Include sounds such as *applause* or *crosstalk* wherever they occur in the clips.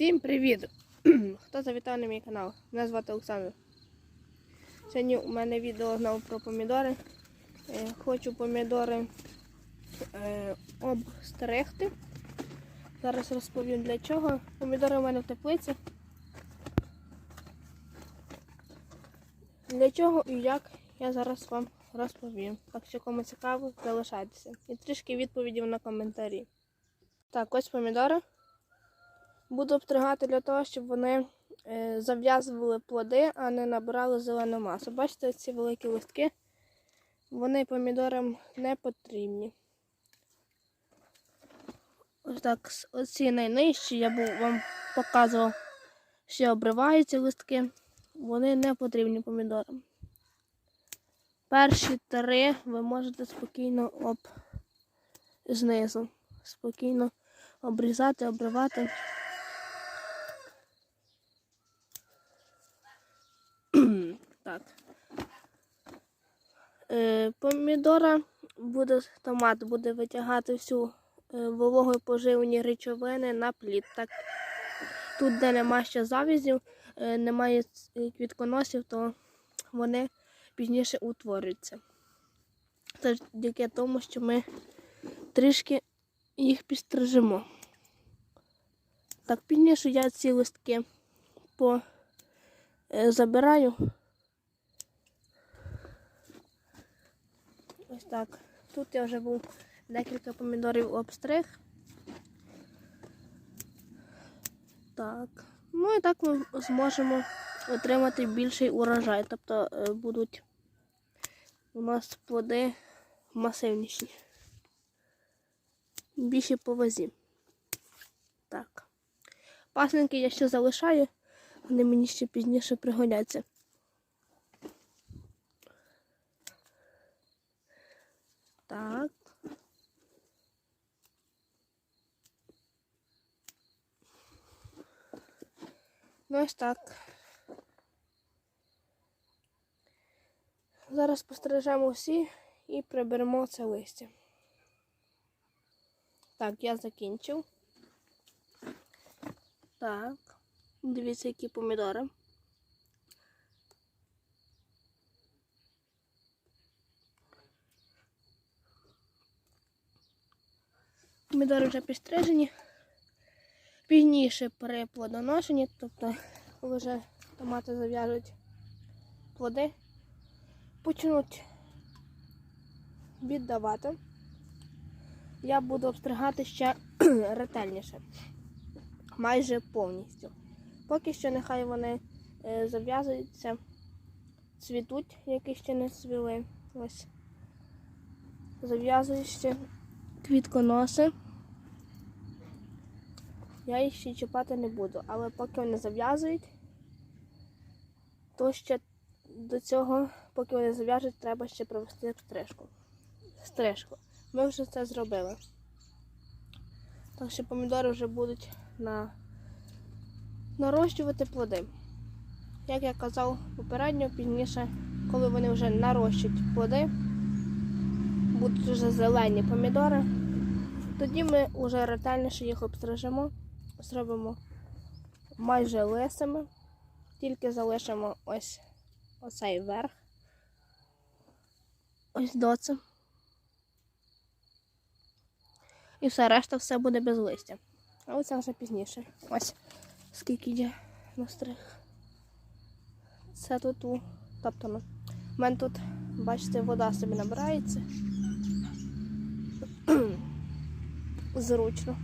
Всім привіт! *clears throat* Хто завітав на мій канал? Мене звати Олександр. Сьогодні у мене відео знову про помідори. Е, Хочу помідори е, обстригти. Зараз розповім для чого. Помідори у мене в теплиці. Для чого і як я зараз вам розповім. Так що кому цікаво, залишайтеся. І трішки відповідів на коментарі. Так, ось помідори. Буду обстригати для того, щоб вони е, зав'язували плоди, а не набирали зелену масу. Бачите, ці великі листки, вони помідорам не потрібні. Ось так, оці найнижчі, я вам показував, що обриваються листки. Вони не потрібні помідорам. Перші три ви можете спокійно об знизу. Спокійно обрізати, обривати. Так. Е, помідора буде, томат буде витягати всю е, вологу поживні речовини на плід. Так, тут, де нема ще завізів, е, немає квітконосів, то вони пізніше утворюються. Це завдяки тому, що ми трішки їх підстрижемо. Так, пізніше я ці листки по забираю. Ось так. Тут я вже був декілька помідорів обстриг. Так. Ну і так ми зможемо отримати більший урожай. Тобто е, будуть у нас плоди масивніші. Більші по вазі. Так. Пасинки я ще залишаю, вони мені ще пізніше пригодяться. Так. Ну ось так. Зараз постережемо всі і приберемо це листя. Так, я закінчив. Так. Дивіться, які помідори. Помідори вже підстрижені. Пізніше при плодоношенні, тобто коли вже томати зав'яжуть плоди, почнуть віддавати. Я буду обстригати ще *clears throat* ретельніше, майже повністю. Поки що нехай вони е, зав'язуються, цвітуть, які ще не цвіли. Ось зав'язують ще квітконоси. Я їх ще чіпати не буду, але поки вони зав'язують, то ще до цього, поки вони зав'яжуть, треба ще провести стрижку. Стрижку. Ми вже це зробили. Так що помідори вже будуть на... нарощувати плоди. Як я казав попередньо, пізніше, коли вони вже нарощують плоди, будуть вже зелені помідори, тоді ми вже ретельніше їх обстрижемо, зробимо майже лисими, тільки залишимо ось оцей верх. Ось доцем. І все, решта все буде без листя. Але це вже пізніше. Ось скільки є настриг. Це тут у топтано. У мене тут, бачите, вода собі набирається. *clears throat* Зручно.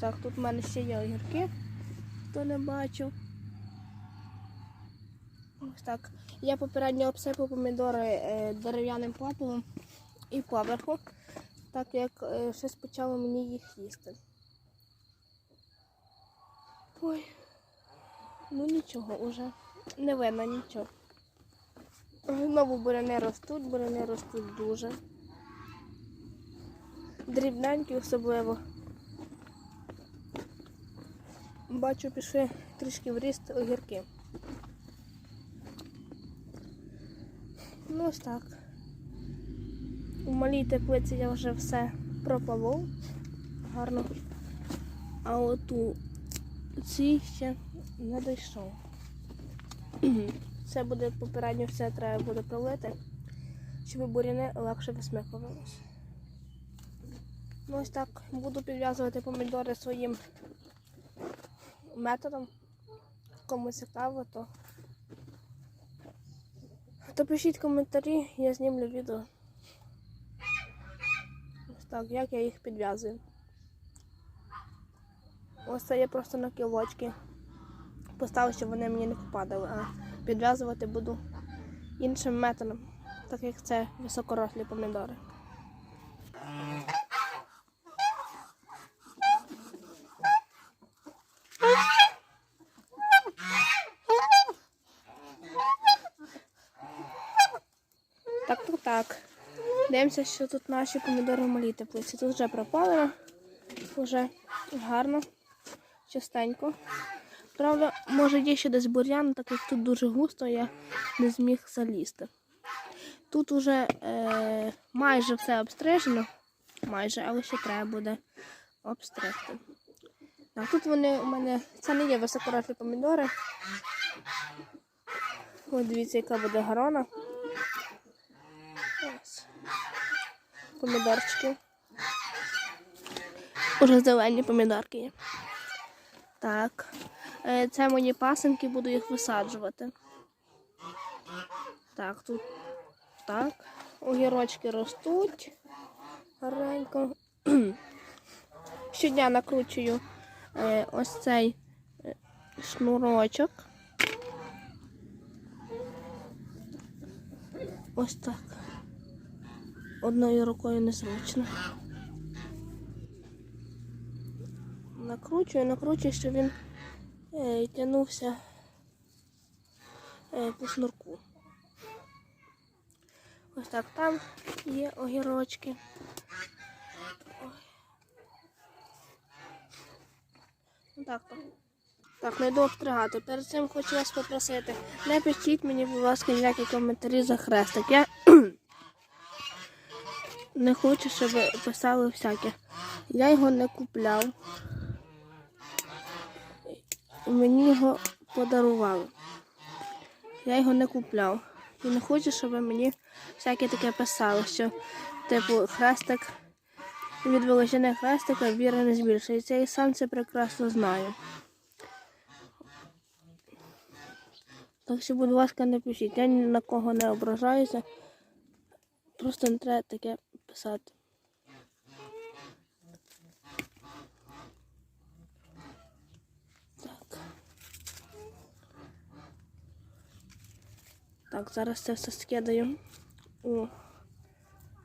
Так, тут в мене ще є огірки, хто не бачив. Ось так. Я попередньо обсипав помідори е, дерев'яним попелом і поверху, так як е, щось почало мені їх їсти. Ой, ну нічого уже. Не видно нічого. Знову буряни ростуть, буряни ростуть дуже. Дрібненькі особливо. Бачу, пішли трішки в ріст огірки. Ну ось так. У малій теплиці я вже все пропалов. Гарно а оту ці ще не дійшов. Це буде попередньо все треба буде пролити, щоб буряни легше висмикувалися. Ну ось так буду підв'язувати помідори своїм методом. Кому цікаво, то, то пишіть коментарі, я знімлю відео. Так, як я їх підв'язую. Ось це я просто на кілочки поставив, щоб вони мені не попадали, а підв'язувати буду іншим методом, так як це високорослі помідори. Так, так, так. Дивимося, що тут наші помідори малі теплиці. Тут вже пропалено, вже гарно, частенько. Правда, може є ще десь бур'ян, так як тут дуже густо, я не зміг залізти. Тут уже е, майже все обстрижено, майже, але ще треба буде обстригти. Так, тут вони у мене, це не є високорослі помідори. Ось дивіться, яка буде горона. Ось. Помідорчики. Уже зелені помідорки є. Так. Е, Це мої пасенки, буду їх висаджувати. Так, тут так. Огірочки ростуть. Гарненько. *clears throat* Щодня накручую е, ось цей е, шнурочок. Ось так. Одною рукою незручно. Накручую, накручую, щоб він е, тягнувся е, по шнурку. Ось так там є огірочки. Ну, Так, так. Так, не йду обстригати. Перед цим хочу вас попросити. Не пишіть мені, будь ласка, ніякі коментарі за хрестик. Я не хочу, щоб писали всяке. Я його не купляв. Мені його подарували. Я його не купляв. І не хочу, щоб мені всяке таке писали, що типу хрестик від величини хрестика віра не збільшується. Я і сам це прекрасно знаю. Так що, будь ласка, не пишіть. Я ні на кого не ображаюся. Просто не треба таке писати. Так. Так, зараз це все скидаю. О.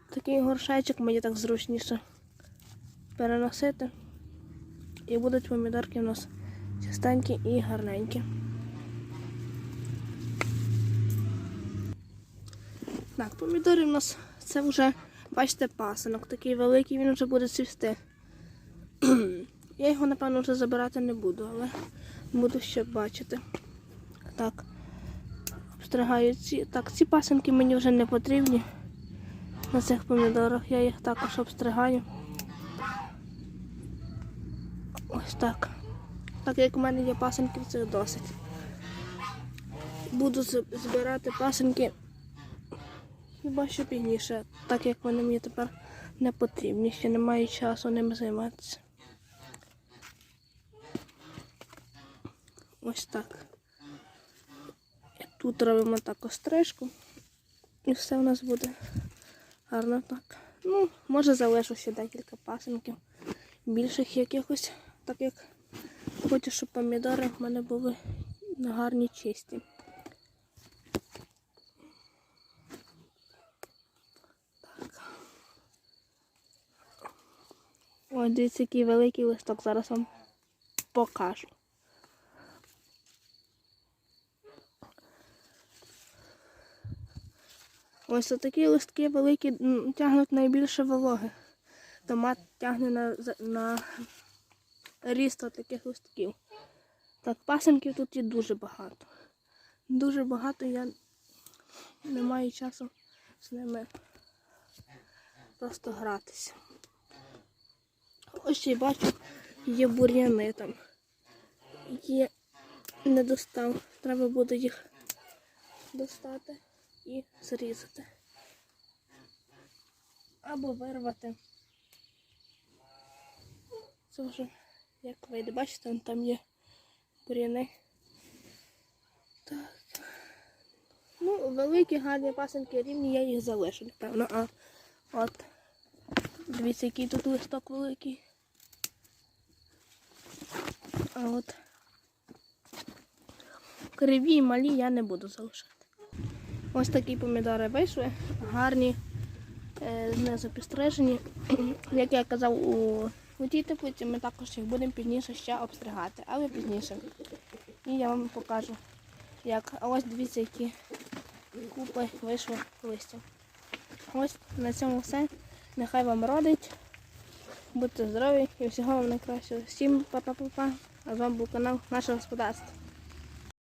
Такий горшечок мені так зручніше переносити. І будуть помідорки у нас чистенькі і гарненькі. Так, помідори у нас це вже, бачите, пасинок. Такий великий, він вже буде цвісти. *clears throat* Я його, напевно, вже забирати не буду, але буду ще бачити. Так, обстригаю ці. Так, ці пасинки мені вже не потрібні на цих помідорах. Я їх також обстригаю. Ось так. Так як у мене є пасинки, це досить. Буду збирати пасинки хіба що пізніше, так як вони мені тепер не потрібні, ще немає часу ними займатися. Ось так. Тут робимо таку стрижку. І все у нас буде гарно так. Ну, може залишу ще декілька пасинків, більших якихось, так як хочу, щоб помідори в мене були гарні чисті. Ой, дивіться, який великий листок, зараз вам покажу. Ось такі листки великі тягнуть найбільше вологи. Томат тягне на, на ріст таких листків. Так, пасенків тут є дуже багато. Дуже багато я не маю часу з ними просто гратися. Ось й бачу, є бур'яни там. Є не достав. Треба буде їх достати і зрізати. Або вирвати. Це вже як вийде. Бачите, там є бур'яни. Так. Ну, великі гарні пасенки рівні, я їх залишу, напевно. А от дивіться, який тут листок великий. А от криві і малі я не буду залишати. Ось такі помідори вийшли, гарні, е, знизу підстрижені. *clears throat* Як я казав у, у тій теплиці, ми також їх будемо пізніше ще обстригати, але пізніше. І я вам покажу, як. А ось дивіться, які купи вийшло листя. Ось на цьому все. Нехай вам родить. Будьте здорові і всього вам найкращого. Всім па-па-па-па. А з вами був канал Наше Господарство.